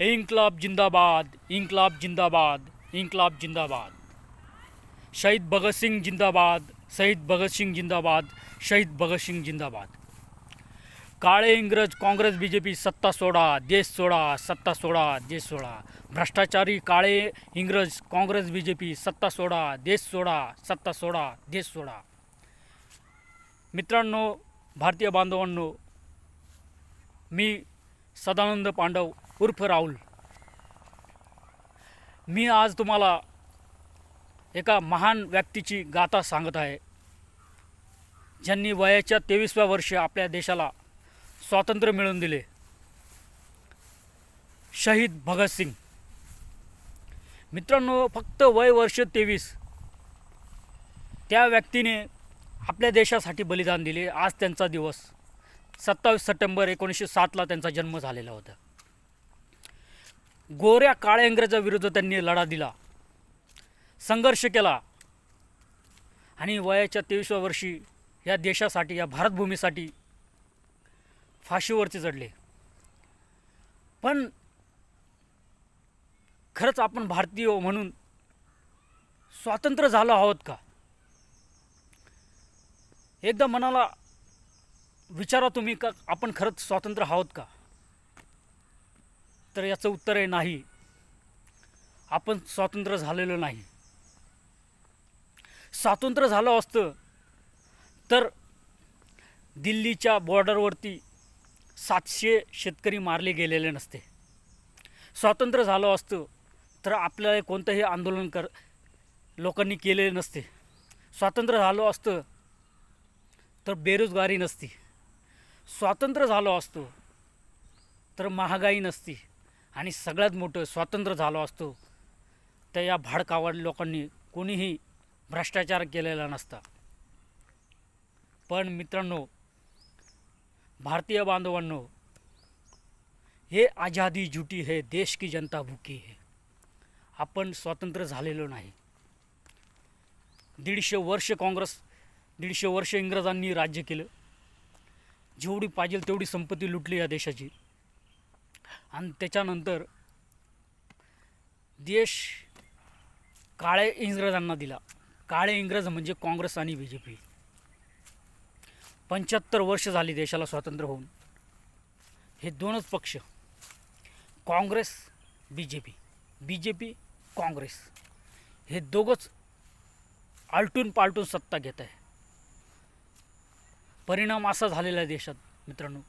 इन्कलाब जिंदाबाद इन्कलाब जिंदाबाद इन्कलाब जिंदाबाद. शहीद भगतसिंग जिंदाबाद शहीद भगतसिंग जिंदाबाद शहीद भगतसिंग जिंदाबाद. काळे इंग्रज काँग्रेस बी जे पी सत्ता सोडा देश सोडा सत्ता सोडा देश सोडा. भ्रष्टाचारी काळे इंग्रज काँग्रेस बी जे पी सत्ता सोडा देश सोडा सत्ता सोडा देश सोडा. मित्रांनो भारतीय बांधवांनो मी सदानंद पांडव उर्फ राहुल. मी आज तुम्हाला एका महान व्यक्तीची गाथा सांगत आहे ज्यांनी वयाच्या तेवीसव्या वर्षी आपल्या देशाला स्वातंत्र्य मिळवून दिले. शहीद भगतसिंग मित्रांनो फक्त वय वर्ष तेवीस. त्या व्यक्तीने आपल्या देशासाठी बलिदान दिले. आज त्यांचा दिवस सत्तावीस सप्टेंबर एकोणीसशे सातला त्यांचा जन्म झालेला होता. गोऱ्या काळ्या इंग्रजाविरुद्ध त्यांनी लढा दिला. संघर्ष केला. आणि वयाच्या तेवीसव्या वर्षी या देशासाठी या भारतभूमीसाठी फाशीवरती चढले. पण खरंच आपण भारतीय म्हणून स्वातंत्र्य झालो आहोत का? एकदा मनाला विचारा तुम्ही का आपण खरंच स्वातंत्र्य आहोत का? तर याचं उत्तर आहे नाही. आपण स्वातंत्र्य झालेलो नाही. स्वातंत्र्य झालं असतं तर दिल्लीच्या बॉर्डरवरती सातशे शेतकरी मारले गेलेले नसते. स्वातंत्र्य झालं असतं तर आपल्याला कोणतंही आंदोलन कर लोकांनी केलेले नसते. स्वातंत्र्य झालं असतं तर बेरोजगारी नसती. स्वातंत्र्य झालं असतं तर महागाई नसती. आणि सगळ्यात मोठं स्वातंत्र्य झालं असतो. तर या भाडकावड लोकांनी कोणीही भ्रष्टाचार केलेला नसता. पण मित्रांनो भारतीय बांधवांनो हे आझादी झुटी है देश की जनता भुकी है. आपण स्वातंत्र्य झालेलो नाही. दीडशे वर्ष काँग्रेस दीडशे वर्ष इंग्रजांनी राज्य केलं. जेवढी पाहिजे तेवढी संपत्ती लुटली या देशाची. आणि त्याच्यानंतर देश काळे इंग्रजांना दिला. काळे इंग्रज म्हणजे काँग्रेस आणि बी जे पी. पंच्याहत्तर वर्ष झाली देशाला स्वातंत्र्य होऊन. हे दोनच पक्ष काँग्रेस बी जे पी. बी जे पी काँग्रेस. हे दोघंच आलटून पालटून सत्ता घेत आहे. परिणाम असा झालेला आहे देशात मित्रांनो.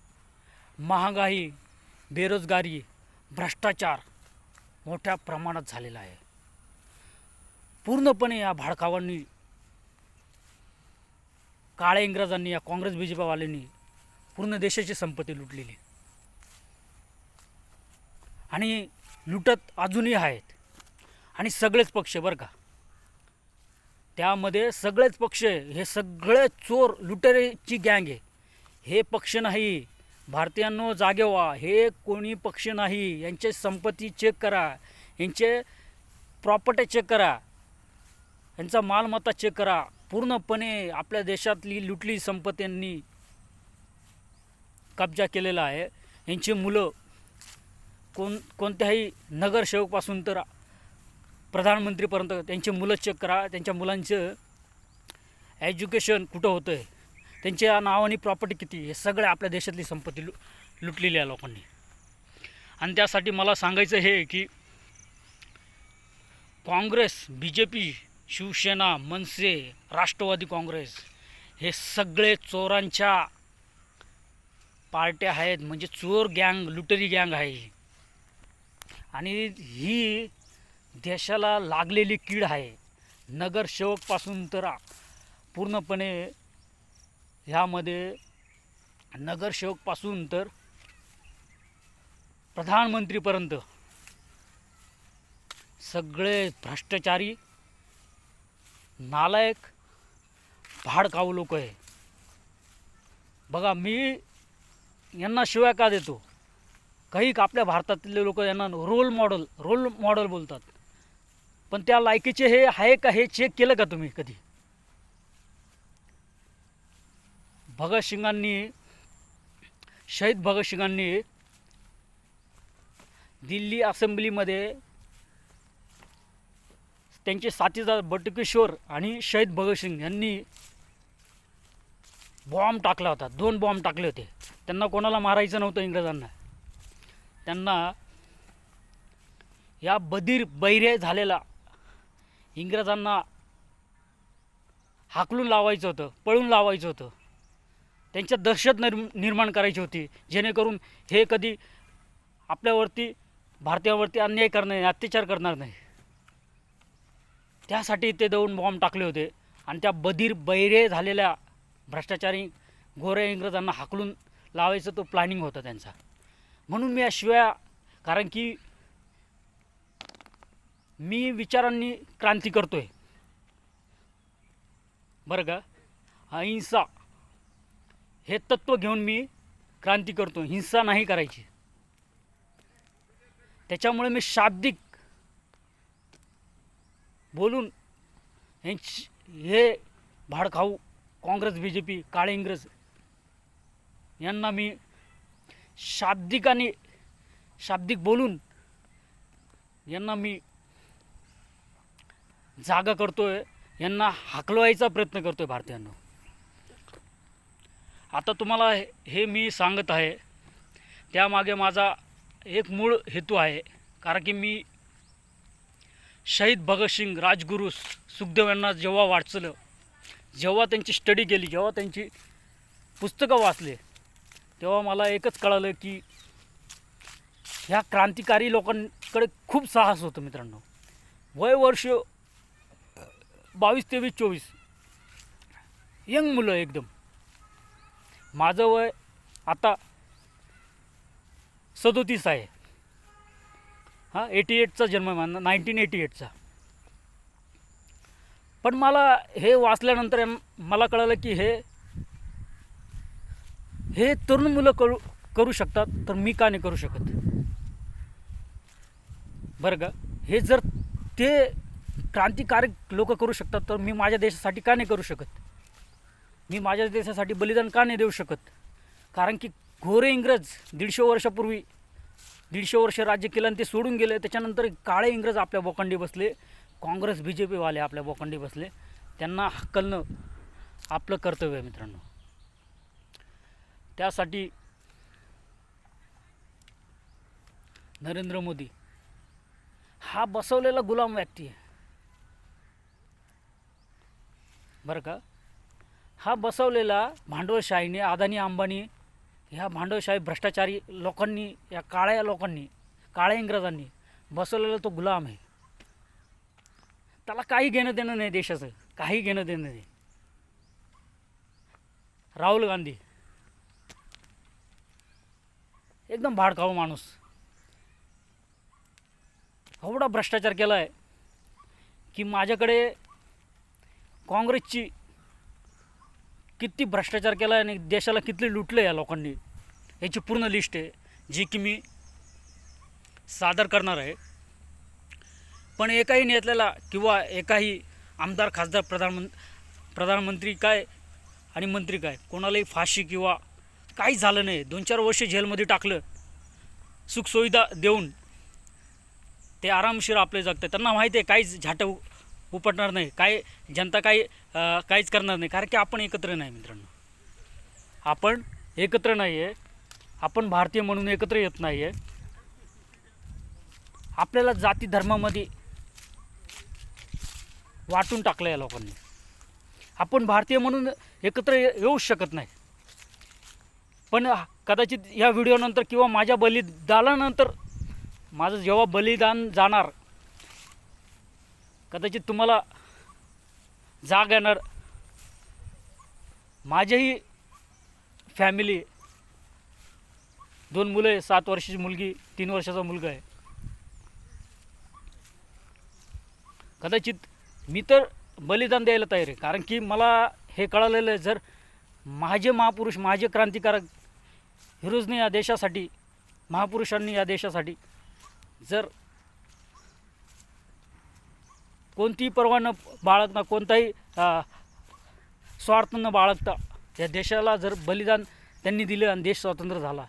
महागाई बेरोजगारी भ्रष्टाचार मोठ्या प्रमाणात झालेला आहे. पूर्णपणे या भाडकावांनी काळ्या इंग्रजांनी या काँग्रेस बी जे पीवाल्यांनी पूर्ण देशाची संपत्ती लुटलेली. आणि लुटत अजूनही आहेत. आणि सगळेच पक्ष बरं का. त्यामध्ये सगळेच पक्ष हे सगळे चोर लुटेरेची गँग आहे. हे पक्ष नाही भारतीयांनो जागे व्हा. हे कोणी पक्ष नाही. यांचे संपत्ती चेक करा. यांचे प्रॉपर्टी चेक करा. यांचा मालमत्ता चेक करा. पूर्णपणे आपल्या देशातली लुटली संपत्त्यांनी कब्जा केलेला आहे. यांची मुलं कोण कोणत्याही नगरसेवकपासून तर प्रधानमंत्रीपर्यंत त्यांची मुलं चेक करा. त्यांच्या मुलांचं एज्युकेशन कुठं होतं आहे त्यांच्या नावाने प्रॉपर्टी किती हे सगळे आपल्या देशातली संपत्ती लु लुटलेली आहे लोकांनी. आणि त्यासाठी मला सांगायचं हे की Congress B J P Shivsena Manase Rashtravadi Congress हे सगळे चोरांच्या पार्ट्या आहेत. म्हणजे चोर गँग लुटरी गँग आहे. आणि ही देशाला लागलेली कीड आहे. नगरसेवकपासून तर पूर्णपणे ह्यामध्ये नगरसेवकपासून तर प्रधानमंत्रीपर्यंत सगळे भ्रष्टाचारी नालायक भाडकाऊ लोक आहे. बघा मी यांना शिवाय का देतो? काही आपल्या भारतातले लोक यांना रोल मॉडल रोल मॉडल बोलतात. पण त्या लायकीचे हे आहे का हे चेक केलं का तुम्ही कधी? भगतसिंगांनी शहीद भगतसिंगांनी दिल्ली असेंब्लीमध्ये त्यांचे साथीदार बटुकेश्वर आणि शहीद भगतसिंग यांनी बॉम्ब टाकला होता. दोन बॉम्ब टाकले होते. त्यांना कोणाला मारायचं नव्हतं इंग्रजांना. त्यांना या बधीर बैरे झालेला इंग्रजांना हाकलून लावायचं होतं पळून लावायचं होतं. त्यांच्या दहशत निर्म निर्माण करायची होती. जेणेकरून हे कधी आपल्यावरती भारतीयावरती अन्याय करणार नाही अत्याचार करणार नाही. त्यासाठी ते दोन बॉम्ब टाकले होते आणि त्या बधीर बैरे झालेल्या भ्रष्टाचारी गोऱ्या इंग्रजांना हाकलून लावायचं तो प्लॅनिंग होता त्यांचा. म्हणून मी या कारण की मी विचारांनी क्रांती करतोय. बरं का? अहिंसा हे तत्त्व घेऊन मी क्रांती करतो हिंसा नाही करायची. त्याच्यामुळे मी शाब्दिक बोलून यांची हे भाडखाऊ काँग्रेस बी जे पी काळे इंग्रज यांना मी शाब्दिक आणि शाब्दिक बोलून यांना मी जागा करतोय यांना हाकलवायचा प्रयत्न करतोय भारतीयांना. आता तुम्हाला हे- मी सांगत आहे. त्यामागे माझा एक मूळ हेतू आहे. कारण की मी शहीद भगतसिंग राजगुरू सुखदेव यांना जेव्हा वाचलं जेव्हा त्यांची स्टडी केली जेव्हा त्यांची पुस्तकं वाचले तेव्हा मला एकच कळालं की ह्या क्रांतिकारी लोकांकडे खूप साहस होतं मित्रांनो. वय वर्ष बावीस तेवीस चोवीस यंग मुलं एकदम. माझं वय आता सदोतीस आहे. हां एटी एटचा जन्म आहे नाईन्टीन एटी एटचा पण मला हे वाचल्यानंतर मला कळालं की हे हे तरुण मुलं करू करू शकतात तर मी का नाही करू शकत? बरं का? हे जर ते क्रांतिकारक लोक करू शकतात तर मी माझ्या देशासाठी का नाही करू शकत? मी माझ्या देशासाठी बलिदान का नाही देऊ शकत? कारण की घोरे इंग्रज दीडशे वर्षापूर्वी दीडशे वर्ष राज्य केलं आणि ते सोडून गेले. त्याच्यानंतर काळे इंग्रज आपल्या बोकांडी बसले. काँग्रेस बी जे पीवाले आपल्या बोकांडी बसले. त्यांना हक्कलणं आपलं कर्तव्य आहे मित्रांनो. त्यासाठी नरेंद्र मोदी हा बसवलेला गुलाम व्यक्ती आहे. बरं का? हा बसवलेला भांडवलशाहीने अदानी अंबानी ह्या भांडवलशाही भ्रष्टाचारी लोकांनी या काळ्या लोकांनी काळ्या इंग्रजांनी बसवलेला तो गुलाम आहे. त्याला काही घेणं देणं नाही देशाचं काही घेणं देणं नाही. राहुल गांधी. एकदम भाडखाऊ माणूस. एवढा भ्रष्टाचार केला आहे की माझ्याकडे काँग्रेसची किती भ्रष्टाचार केला आणि देशाला किती लुटलं या लोकांनी याची पूर्ण लिस्ट आहे जी की मी सादर करणार आहे. पण एकाही नेत्याला किंवा एकाही आमदार खासदार प्रधानमं प्रधानमंत्री काय आणि मंत्री काय कोणालाही फाशी किंवा काहीच झालं नाही दोन चार वर्ष जेलमध्ये टाकलं सुखसुविधा देऊन ते आरामशीर आपले जगतात. त्यांना माहिती आहे काहीच झाटं उपटणार नाही. काय जनता काही काहीच करणार नाही. कारण की आपण एकत्र नाही मित्रांनो. आपण एकत्र नाही आहे आपण भारतीय म्हणून एकत्र येत नाही आहे आपल्याला जाती धर्मामध्ये वाटून टाकलं या लोकांनी. आपण भारतीय म्हणून एकत्र येऊ येऊच शकत नाही. पण कदाचित या व्हिडिओनंतर किंवा माझ्या बलिदानानंतर माझं जेव्हा बलिदान जाणार कदाचित तुम्हाला जाग येणार. माझ्याही फॅमिली दोन मुलं आहे सात वर्षाची मुलगी तीन वर्षाचा मुलगा आहे. कदाचित मी तर बलिदान द्यायला तयार आहे कारण की मला हे कळालेलं आहे जर माझे महापुरुष माझे क्रांतिकारक हिरोजने या देशासाठी महापुरुषांनी या देशासाठी जर कोणतीही पर्वा न बाळगता कोणताही स्वार्थ न बाळगता या देशाला जर बलिदान त्यांनी दिलं आणि देश स्वतंत्र झाला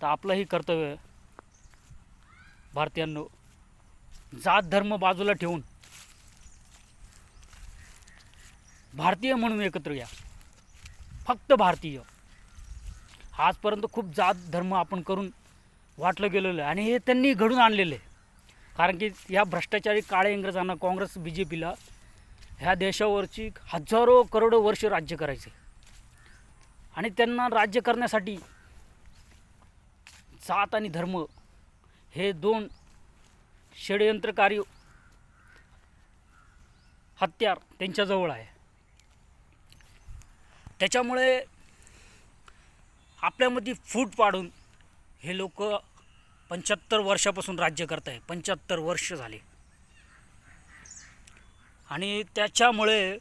तर आपलंही कर्तव्य भारतीयांनो जात धर्म बाजूला ठेवून भारतीय म्हणून एकत्र या. फक्त भारतीय. आजपर्यंत खूप जात धर्म आपण करून वाटलं गेलेलं आहे आणि हे त्यांनी घडून आणलेलं आहे. कारण की या भ्रष्टाचारी काळे इंग्रजांना काँग्रेस बी जे पीला ह्या देशावरची हजारो करोडो वर्ष राज्य करायचे. आणि त्यांना राज्य करण्यासाठी जात आणि धर्म हे दोन षडयंत्रकारी हत्यार त्यांच्याजवळ आहे. त्याच्यामुळे आपल्यामध्ये फूट पाडून हे लोक पंच्याहत्तर वर्षापासून राज्य करत आहे पंच्याहत्तर वर्ष झाले. आणि त्याच्यामुळे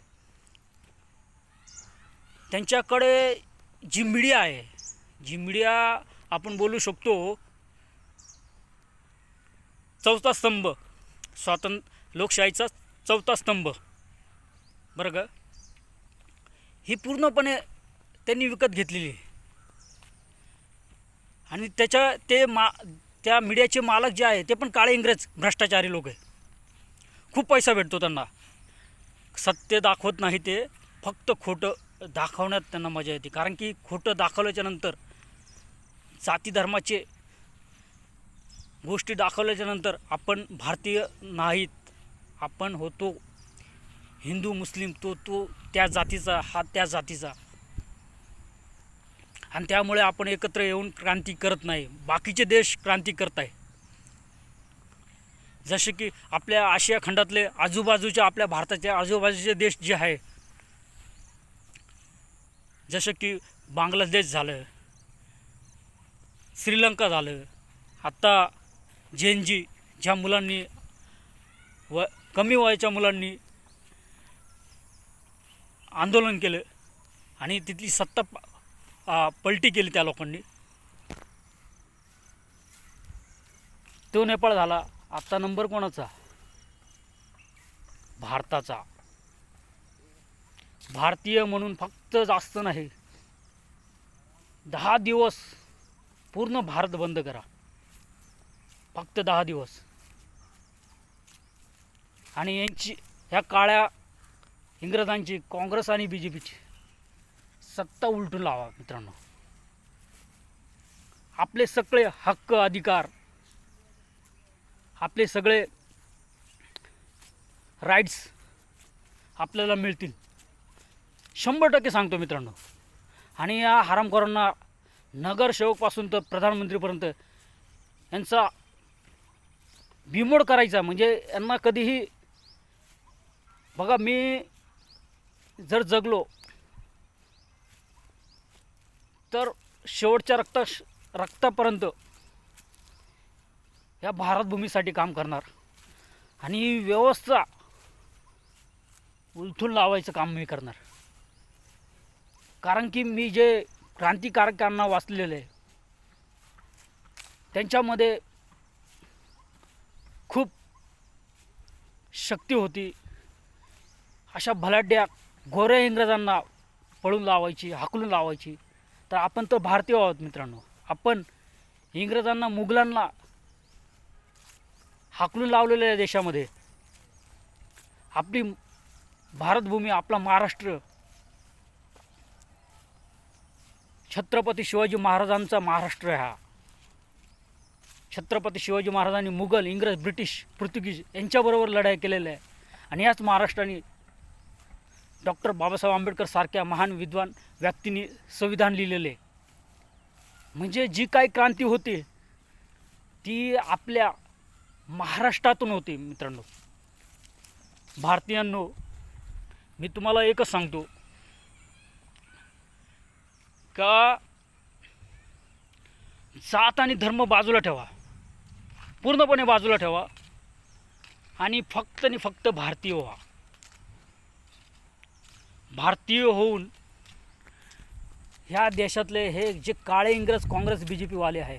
त्यांच्याकडे जी मीडिया आहे जी मीडिया आपण बोलू शकतो चौथा स्तंभ स्वातंत्र्य लोकशाहीचा चौथा स्तंभ. बरं का? ही पूर्णपणे त्यांनी विकत घेतलेली आहे. आणि त्याच्या ते मा त्या मीडियाचे मालक जे आहे ते पण काळे इंग्रज भ्रष्टाचारी लोक आहे खूप पैसा भेटतो त्यांना. सत्य दाखवत नाही ते फक्त खोटं दाखवण्यात त्यांना मजा येते. कारण की खोटं दाखवल्याच्या नंतर जाती धर्माचे गोष्टी दाखवल्याच्या नंतर आपण भारतीय नाहीत. आपण होतो हिंदू मुस्लिम तो तो त्या जातीचा हा त्या जातीचा. आणि त्यामुळे आपण एकत्र येऊन क्रांती करत नाही. बाकीचे देश क्रांती करत आहे. जसे की आपल्या आशिया खंडातले आजूबाजूच्या आपल्या भारताच्या आजूबाजूचे देश जे आहे जसं की बांगलादेश झालं श्रीलंका झालं आत्ता जेनजी ज्या मुलांनी व कमी वयाच्या मुलांनी आंदोलन केलं आणि तिथली सत्ता पलटी केली त्या लोकांनी. तो नेपाळ झाला. आत्ता नंबर कोणाचा? भारताचा. भारतीय म्हणून फक्त जास्त नाही. दहा दिवस पूर्ण भारत बंद करा. फक्त दहा दिवस. आणि यांची ह्या काळ्या इंग्रजांची काँग्रेस आणि बी जे पीची सत्ता उलटून लावा मित्रांनो. आपले सगळे हक्क अधिकार आपले सगळे राईट्स आपल्याला मिळतील. शंभर टक्के सांगतो मित्रांनो. आणि या हरामखोरांना नगरसेवकपासून तर प्रधानमंत्रीपर्यंत यांचा बिमोड करायचा म्हणजे यांना कधीही बघा मी जर जगलो तर शेवटच्या रक्त रक्तापर्यंत या भारतभूमीसाठी काम करणार. आणि ही व्यवस्था उलथून लावायचं काम मी करणार. कारण की मी जे क्रांतिकारकांना वाचलेलं आहे त्यांच्यामध्ये खूप शक्ती होती. अशा भलाड्या गोऱ्या इंग्रजांना पळून लावायची हाकलून लावायची. तर आपण तर भारतीय आहोत मित्रांनो. आपण इंग्रजांना मुघलांना हाकलून लावलेल्या या देशामध्ये आपली भारतभूमी आपला महाराष्ट्र छत्रपती शिवाजी महाराजांचा महाराष्ट्र हा. छत्रपती शिवाजी महाराजांनी मुघल इंग्रज ब्रिटिश पोर्तुगीज यांच्याबरोबर लढाई केलेल्या आहे. आणि याच महाराष्ट्राने डॉक्टर बाबासाहेब आंबेडकर सारख्या महान विद्वान व्यक्तींनी संविधान लिहिलेले. आहे. म्हणजे जी काही क्रांती होते ती आपल्या महाराष्ट्रातून होते मित्रांनो. भारतीयांनो मी तुम्हाला एकच सांगतो. का जात आणि धर्म बाजूला ठेवा. पूर्णपणे बाजूला ठेवा. आणि फक्त आणि फक्त भारतीय व्हा. भारतीय होऊन ह्या देशातले हे जे काळे इंग्रज काँग्रेस बी जे पीवाले आहे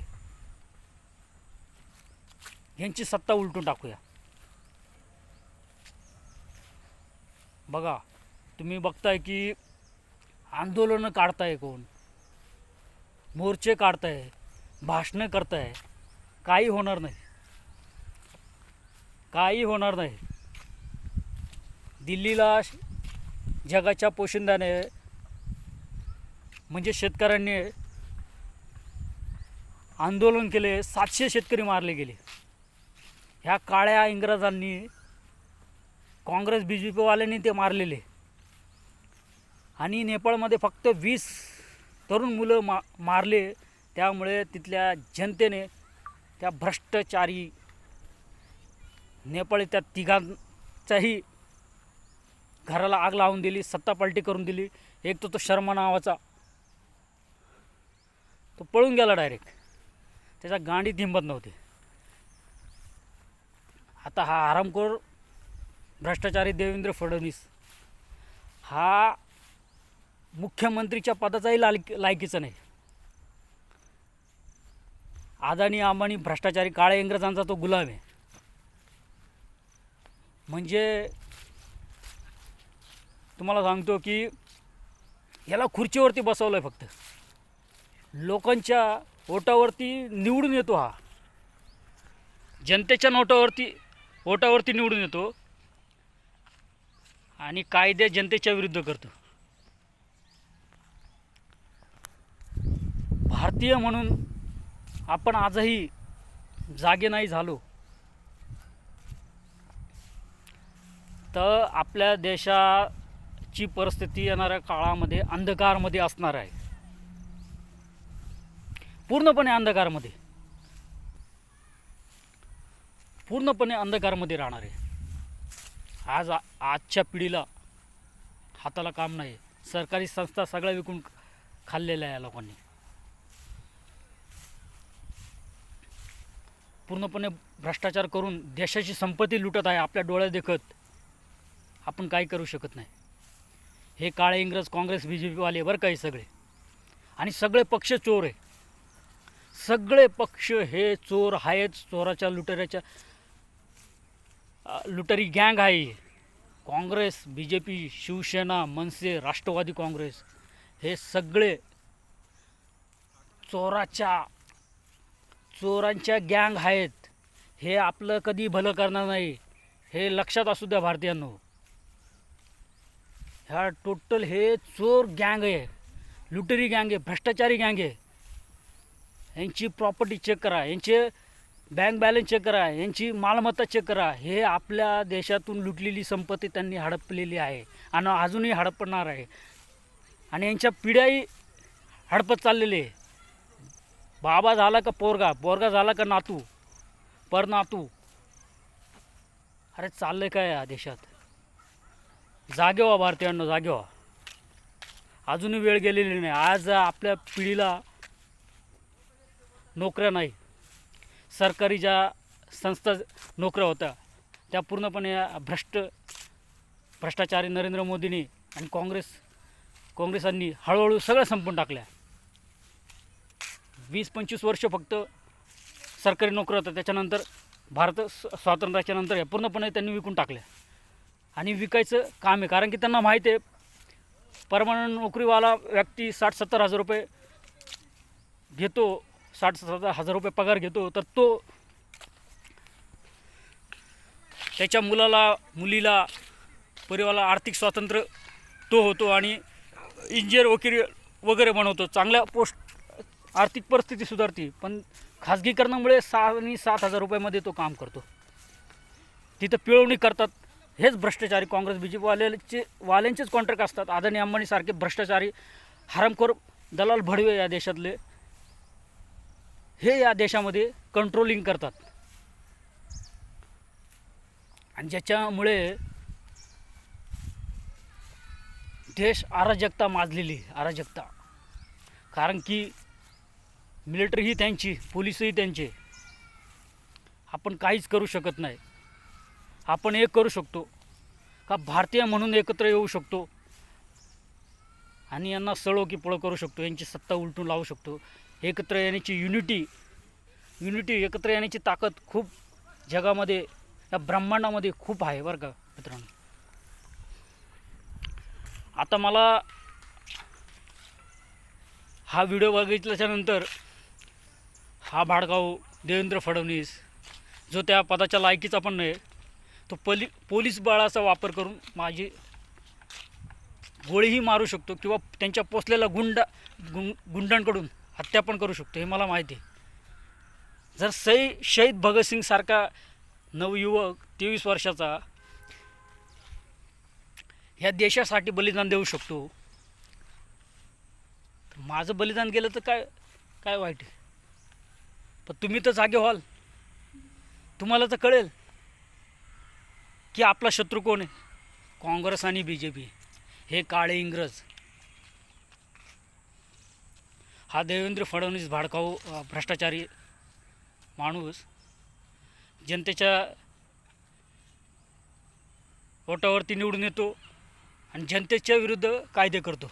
यांची सत्ता उलटून टाकूया. बघा तुम्ही बघताय की आंदोलनं काढताय कोण? मोर्चे काढताय भाषणं करताय काही होणार नाही. काही होणार नाही. दिल्लीला जगाच्या पोशिंदाने म्हणजे शेतकऱ्यांनी आंदोलन केले सातशे शेतकरी मारले गेले. ह्या काळ्या इंग्रजांनी काँग्रेस बी जे पीवाल्यांनी ते मारलेले. आणि नेपाळमध्ये फक्त वीस तरुण मुलं मा मारले. त्यामुळे तिथल्या जनतेने त्या भ्रष्टाचारी नेपाळी त्या तिघांचाही घराला आग लावून दिली सत्तापालटी करून दिली. एक तर तो शर्मा नावाचा. तो पळून गेला डायरेक्ट त्याच्या गांडी हिंमत नव्हती. आता हा आरामखोर भ्रष्टाचारी देवेंद्र फडणवीस हा मुख्यमंत्रीच्या पदाचाही लायक लायकीचा नाही. अदानी अंबानी भ्रष्टाचारी काळ्या इंग्रजांचा तो गुलाम आहे. म्हणजे तुम्हाला सांगतो की याला खुर्चीवरती बसवलं आहे फक्त. लोकांच्या ओटावरती निवडून येतो हा. जनतेच्या नोटावरती ओटावरती निवडून येतो आणि कायदे जनतेच्या विरुद्ध करतो. भारतीय म्हणून आपण आजही जागे नाही झालो. तर आपल्या देशा आजची परिस्थिती येणाऱ्या काळामध्ये अंधकारमध्ये असणार आहे. पूर्णपणे अंधकारमध्ये. पूर्णपणे अंधकारमध्ये राहणार आहे. आज आजच्या पिढीला हाताला काम नाही. सरकारी संस्था सगळ्या विकून खाल्लेल्या आहे या लोकांनी. पूर्णपणे भ्रष्टाचार करून देशाची संपत्ती लुटत आहे आपल्या डोळ्या देखत आपण काही करू शकत नाही. हे काळे इंग्रज काँग्रेस बी जे पीवाले बरं काही सगळे. आणि सगळे पक्ष चोर आहे. सगळे पक्ष हे चोर आहेत चोराच्या लुटेऱ्याच्या लुटरी गँग आहे Congress B J P Shivsena Manase Rashtravadi Congress हे सगळे चोराच्या चोरांच्या गँग आहेत. हे आपलं कधी भलं करणार नाही हे लक्षात असू द्या भारतीयांनो. ह्या टोटल हे चोर गँग आहे. लुटेरी गँग आहे भ्रष्टाचारी गँग आहे. यांची प्रॉपर्टी चेक करा यांचे बँक बॅलन्स चेक करा यांची मालमत्ता चेक करा. हे आपल्या देशातून लुटलेली संपत्ती त्यांनी हडपलेली आहे आणि अजूनही हडपणार आहे. आणि यांच्या पिढ्याही हडपत चाललेले आहे. बाबा झाला का पोरगा? पोरगा झाला का नातू? पर नातू? अरे चाललं काय या देशात? जागे व्हा भारतीयांनो जागे व्हा. अजूनही वेळ गेलेली नाही. आज आपल्या पिढीला नोकऱ्या नाही. सरकारी ज्या संस्था नोकऱ्या होत्या त्या पूर्णपणे भ्रष्ट भ्रष्टाचारी नरेंद्र मोदींनी आणि काँग्रेस काँग्रेसांनी हळूहळू सगळं संपून टाकल्या. वीस पंचवीस वर्ष फक्त सरकारी नोकऱ्या होत्या. त्याच्यानंतर भारत स्वातंत्र्याच्या नंतर पूर्णपणे त्यांनी विकून टाकल्या. आणि विकायचं काम आहे. कारण की त्यांना माहीत आहे परमानंट नोकरीवाला व्यक्ती साठ सत्तर हजार रुपये घेतो साठ सत्तर हजार रुपये पगार घेतो तर तो त्याच्या मुलाला मुलीला परिवाराला आर्थिक स्वातंत्र्य तो होतो आणि इंजिनियर वकील वगैरे बनवतो. चांगल्या पोस्ट आर्थिक परिस्थिती सुधारते पण खाजगीकरणामुळे सहा आणि सात हजार रुपयामध्ये तो काम करतो. तिथं पिळवणी करतात हेच भ्रष्टाचारी काँग्रेस बी जे वाल्यांचे वाल्यांचेच कॉन्ट्रॅक्ट असतात. अदानी अंबानीसारखे भ्रष्टाचारी हरामखोर दलाल भडवे या देशातले हे या देशामध्ये कंट्रोलिंग करतात. आणि ज्याच्यामुळे देश अराजकता माजलेली अराजकता. कारण की मिलिटरीही त्यांची पोलीसही त्यांचे. आपण काहीच करू शकत नाही. आपण एक करू शकतो. का भारतीय म्हणून एकत्र येऊ शकतो. आणि यांना सळो की पळो करू शकतो. यांची सत्ता उलटून लावू शकतो. एकत्र येण्याची युनिटी युनिटी एकत्र येण्याची ताकद खूप जगामध्ये या ब्रह्मांडामध्ये खूप आहे बरं का मित्रांनो. आता मला हा व्हिडिओ बघितल्याच्यानंतर हा भाडगाव देवेंद्र फडणवीस जो त्या पदाच्या लायकीचा पण नाही तो पली पोलीस बळाचा वापर करून माझी गोळीही मारू शकतो किंवा त्यांच्या पोचलेल्या गुंडा गुं गुंडांकडून हत्या पण करू शकतो हे मला माहिती आहे. जर सई शहीद भगतसिंगसारखा नवयुवक तेवीस वर्षाचा ह्या देशासाठी बलिदान देऊ शकतो तर माझं बलिदान गेलं तर काय काय वाईट आहे? पण तुम्ही तर जागे व्हाल. तुम्हाला तर कळेल. की आपला शत्रू कोण आहे? काँग्रेस आणि बी जे पी हे काळे इंग्रज. हा देवेंद्र फडणवीस भाडकाऊ भ्रष्टाचारी माणूस. जनतेच्या ओटावरती निवडून येतो आणि जनतेच्या विरुद्ध कायदे करतो.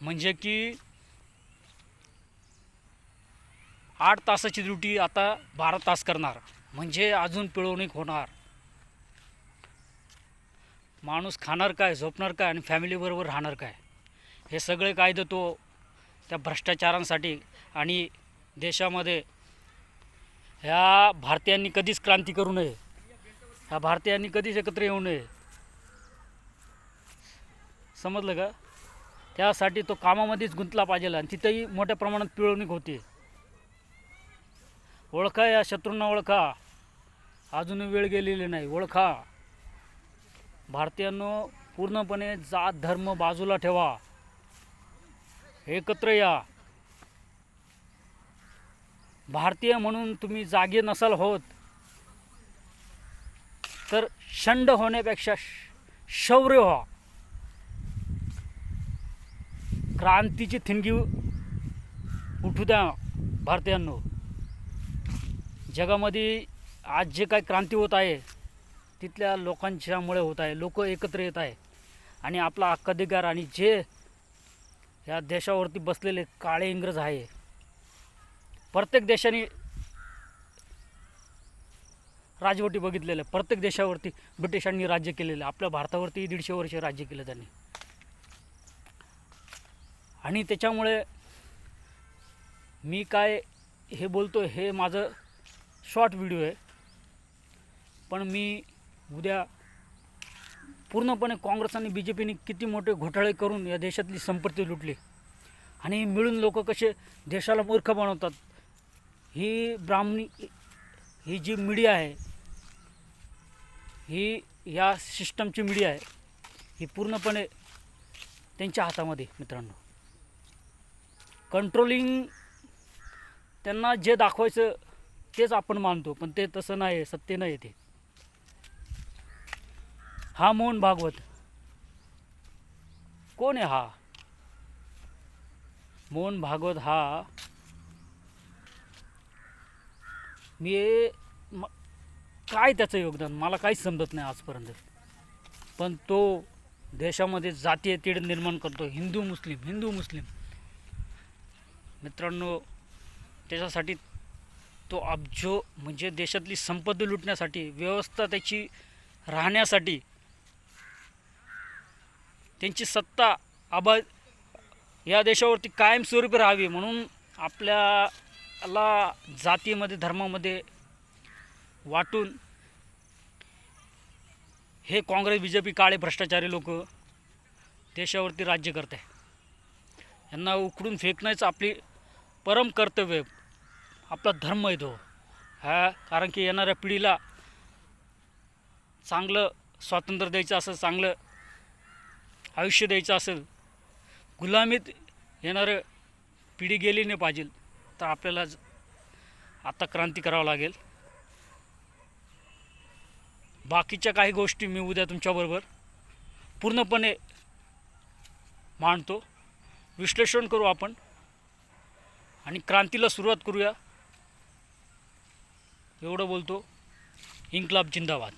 म्हणजे की आठ तासाची ड्युटी आता बारा तास करणार. म्हणजे अजून पिळवणूक होणार. माणूस खाणार काय झोपणार काय आणि फॅमिलीबरोबर राहणार काय? हे सगळे कायदे तो त्या भ्रष्टाचारांसाठी आणि देशामध्ये ह्या भारतीयांनी कधीच क्रांती करू नये. ह्या भारतीयांनी कधीच एकत्र येऊ नये. समजलं का? त्यासाठी तो कामामध्येच गुंतला पाहिजे आणि तिथंही मोठ्या प्रमाणात पिळवणूक होते. ओळखा या शत्रूंना ओळखा. अजून वेळ गेलेली नाही ओळखा. भारतीयांनो पूर्णपणे जात धर्म बाजूला ठेवा. एकत्र या. भारतीय म्हणून तुम्ही जागे नसाल होत तर शंड होण्यापेक्षा श- शौर्य व्हा. क्रांतीची थिणगी उठू द्या भारतीयांनो. जगामध्ये आज जे काही क्रांती होत आहे तिथल्या लोकांच्यामुळे होत आहे लोक एकत्र येत आहे आणि आपला हक्काधिकार आणि जे ह्या देशावरती बसलेले काळे इंग्रज आहे प्रत्येक देशाने राजवटी बघितलेल्या आहे. प्रत्येक देशावरती ब्रिटिशांनी राज्य केलेलं आहे. आपल्या भारतावरती दीडशे वर्ष राज्य केलं त्यांनी आणि त्याच्यामुळे मी काय हे बोलतो हे माझं शॉर्ट व्हिडिओ आहे. पण मी उद्या पूर्णपणे काँग्रेस आणि बी जे पीने किती मोठे घोटाळे करून या देशातली संपत्ती लुटली आणि मिळून लोक कसे देशाला मूर्ख बनवतात ही ब्राह्मणी ही जी मीडिया आहे ही या सिस्टमची मीडिया आहे ही पूर्णपणे त्यांच्या हातामध्ये मित्रांनो. कंट्रोलिंग त्यांना जे दाखवायचं तेच आपण मानतो पण ते तसं नाही आहे सत्य नाही ते. हा मोहन भागवत. कोण आहे हा? मोहन भागवत हा मी काय त्याचं योगदान? मला काहीच समजत नाही आजपर्यंत. पण तो देशामध्ये जातीय तीड निर्माण करतो हिंदू मुस्लिम हिंदू मुस्लिम. मित्रांनो त्याच्यासाठी तो अब्जो म्हणजे देशातली संपत्ती लुटण्यासाठी व्यवस्था त्याची राहण्यासाठी त्यांची सत्ता आबा या देशावरती कायमस्वरूपी राहावी म्हणून आपल्याला जातीमध्ये धर्मामध्ये वाटून हे काँग्रेस बी जे पी काळे भ्रष्टाचारी लोक देशावरती राज्य करत आहे यांना उकडून फेकणंच आपली परम कर्तव्य आहे. आपला धर्म आहे तो. हा कारण की येणाऱ्या पिढीला चांगलं स्वातंत्र्य द्यायचं असेल चांगलं आयुष्य द्यायचं असेल गुलामीत येणारं पिढी गेली नाही पाहिजे तर आपल्याला आता क्रांती करावं लागेल. बाकीच्या काही गोष्टी मी उद्या तुमच्याबरोबर पूर्णपणे मांडतो. विश्लेषण करू आपण आणि क्रांतीला सुरुवात करूया. एवढं बोलतो. इन्कलाब जिंदाबाद.